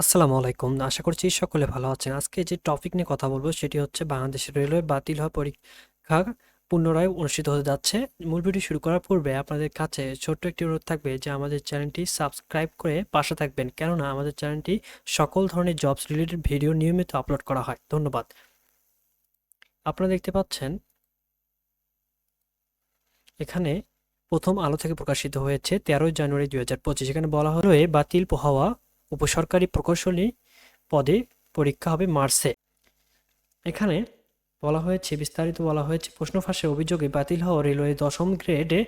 আসসালামু আলাইকুম। আশা করছি সকলে ভালো আছেন। আজকে যে টপিক নিয়ে কথা বলব সেটি হচ্ছে বাংলাদেশের রেলওয়ে বাতিল হওয়া পরীক্ষা পুনরায় অনুষ্ঠিত হতে যাচ্ছে। মূল ভিডিও শুরু করার পূর্বে আপনাদের কাছে ছোট্ট একটি অনুরোধ থাকবে যে আমাদের চ্যানেলটি সাবস্ক্রাইব করে পাশে থাকবেন। কেননা আমাদের চ্যানেলটি সকল ধরনের জবস রিলেটেড ভিডিও নিয়মিত আপলোড করা হয়। ধন্যবাদ। আপনারা দেখতে পাচ্ছেন, এখানে প্রথম আলো থেকে প্রকাশিত হয়েছে তেরোই জানুয়ারি দুই হাজার পঁচিশ। এখানে বলা হলো বাতিল হওয়া উপসরকারি প্রকৌশলী পদে পরীক্ষা হবে মার্চে। এখানে বলা হয়েছে, বিস্তারিত বলা হয়েছে, প্রশ্ন ফাঁসের অভিযোগে বাতিল হওয়া রেলওয়ে দশম গ্রেডে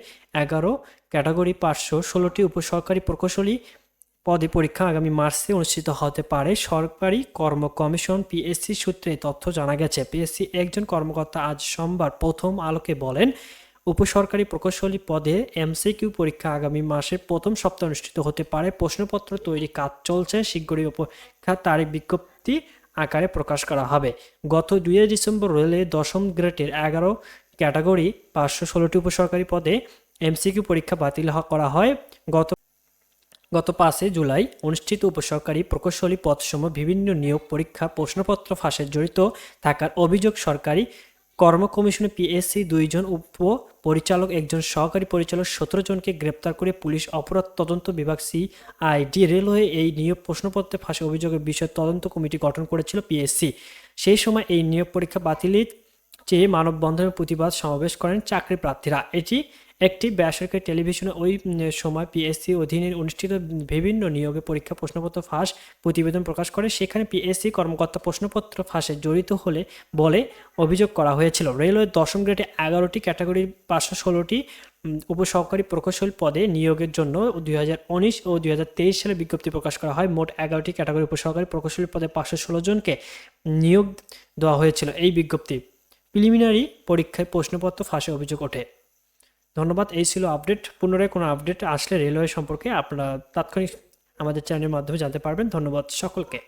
এগারো, ক্যাটাগরি পাঁচশো ষোলোটি উপসরকারি প্রকৌশলী পদে পরীক্ষা আগামী মার্চে অনুষ্ঠিত হতে পারে। সরকারি কর্ম কমিশন পিএসসি সূত্রে তথ্য জানা গেছে, পিএসসি একজন কর্মকর্তা আজ সোমবার প্রথম আলোকে বলেন উপসরকারি প্রকৌশলী পদে এমসিকিউ পরীক্ষা আগামী মাসের প্রথম সপ্তাহ অনুষ্ঠিত হতে পারে। প্রশ্নপত্র তৈরি কাজ চলছে। শীঘ্রই পরীক্ষা তারিখ বিজ্ঞপ্তি আকারে প্রকাশ করা হবে। গত দুই ডিসেম্বর রেলে দশম গ্রেডের এগারো ক্যাটাগরি পাঁচশো ষোলোটি উপসরকারি পদে এমসিকিউ পরীক্ষা বাতিল করা হয়। গত গত পাঁচই জুলাই অনুষ্ঠিত উপসরকারি প্রকৌশলী পদসমূহ বিভিন্ন নিয়োগ পরীক্ষা, প্রশ্নপত্র ফাঁসে জড়িত থাকার অভিযোগ সরকারি কর্ম কমিশনে পিএসসি দুইজন উপ পরিচালক, একজন সহকারী পরিচালক, সতেরো জনকে গ্রেপ্তার করে পুলিশ অপরাধ তদন্ত বিভাগ সিআইডি রেলওয়ে এই নিয়োগ প্রশ্নপত্রে ফাঁসি অভিযোগের বিষয়ে তদন্ত কমিটি গঠন করেছিল পিএসসি সেই সময় এই নিয়োগ পরীক্ষা বাতিলের চেয়ে মানববন্ধনের প্রতিবাদ সমাবেশ করেন চাকরি প্রার্থীরা। এটি একটি বেসরকারি টেলিভিশনে ওই সময় পিএসসি অধীনে অনুষ্ঠিত বিভিন্ন নিয়োগে পরীক্ষা প্রশ্নপত্র ফাঁস প্রতিবেদন প্রকাশ করে। সেখানে পিএসসি কর্মকর্তা প্রশ্নপত্র ফাঁসে জড়িত হলে বলে অভিযোগ করা হয়েছিল। রেলওয়ে দশম গ্রেডে এগারোটি ক্যাটাগরির পাঁচশো ষোলোটি উপসহকারী প্রকৌশল পদে নিয়োগের জন্য দুই হাজার উনিশ ও দুই হাজার তেইশ সালে বিজ্ঞপ্তি প্রকাশ করা হয়। মোট এগারোটি ক্যাটাগরি উপসহকারী প্রকৌশলী পদে পাঁচশো ষোলো জনকে নিয়োগ দেওয়া হয়েছিল। এই বিজ্ঞপ্তি প্রিলিমিনারি পরীক্ষায় প্রশ্নপত্র ফাঁসে অভিযোগ ওঠে। ধন্যবাদ। এই ছিল আপডেট। পুনরায় কোনো আপডেট আসলে রেলওয়ে সম্পর্কে আপনারা তাৎক্ষণিক আমাদের চ্যানেলের মাধ্যমে জানতে পারবেন। ধন্যবাদ সকলকে।